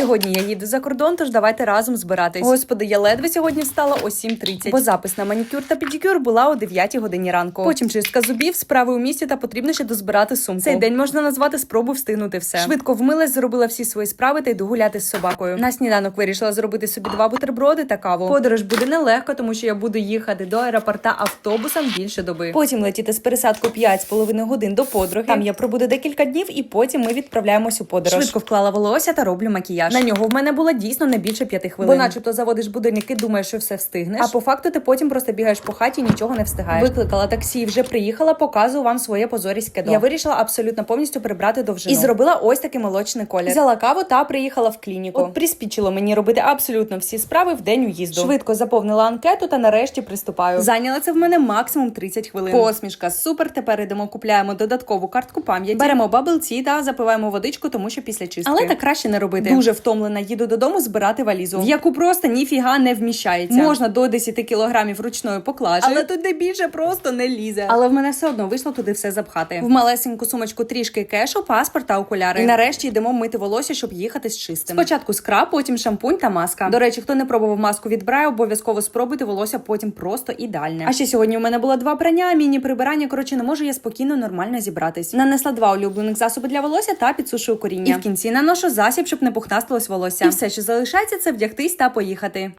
Сьогодні я їду за кордон, тож давайте разом збиратись. Господи, я ледве сьогодні встала о 7.30, бо запис на манікюр та педикюр була о 9 годині ранку. Потім чистка зубів, справи у місті та потрібно ще дозбирати сумку. Цей день можна назвати спробу встигнути все. Швидко вмилась, зробила всі свої справи та йду гуляти з собакою. На сніданок вирішила зробити собі два бутерброди та каву. Подорож буде нелегко, тому що я буду їхати до аеропорта автобусом більше доби. Потім летіти з пересадку 5,5 годин до подруги. Там я пробуду декілька днів, і потім ми відправляємось у подорож. Швидко вклала волосся та роблю макіяж. На нього в мене було дійсно не більше п'яти хвилин. Бо, начебто, заводиш будильники, думаєш, що все встигнеш. А по факту ти потім просто бігаєш по хаті, нічого не встигаєш. Викликала таксі, вже приїхала, показую вам своє позоріське до. Я вирішила абсолютно повністю прибрати довжину. І зробила ось такий молочний колір. Взяла каву та приїхала в клініку. От приспічило мені робити абсолютно всі справи в день уїзду. Швидко заповнила анкету та нарешті приступаю. Зайняла це в мене максимум 30 хвилин. Посмішка, супер. Тепер йдемо, купляємо додаткову картку пам'яті. Беремо бабл ті та запиваємо водичку, тому що після чистки. Але так краще не робити. Дуже втомлена, їду додому збирати валізу, в яку просто ніфіга не вміщається. Можна до 10 кілограмів ручною поклажею, але туди більше просто не лізе. Але в мене все одно вийшло туди все запхати. В малесеньку сумочку трішки кешу, паспорт та окуляри. І нарешті йдемо мити волосся, щоб їхати з чистим. Спочатку скраб, потім шампунь та маска. До речі, хто не пробував маску від Брай, обов'язково спробуйте волосся потім просто ідеальне. А ще сьогодні у мене було два прання, міні прибирання. Коротше, не можу я спокійно нормально зібратись. Нанесла два улюблених засоби для волосся та підсушую коріння. І в кінці наношу засіб, щоб не пухнастилось волосся. І все, що залишається, це вдягтись та поїхати.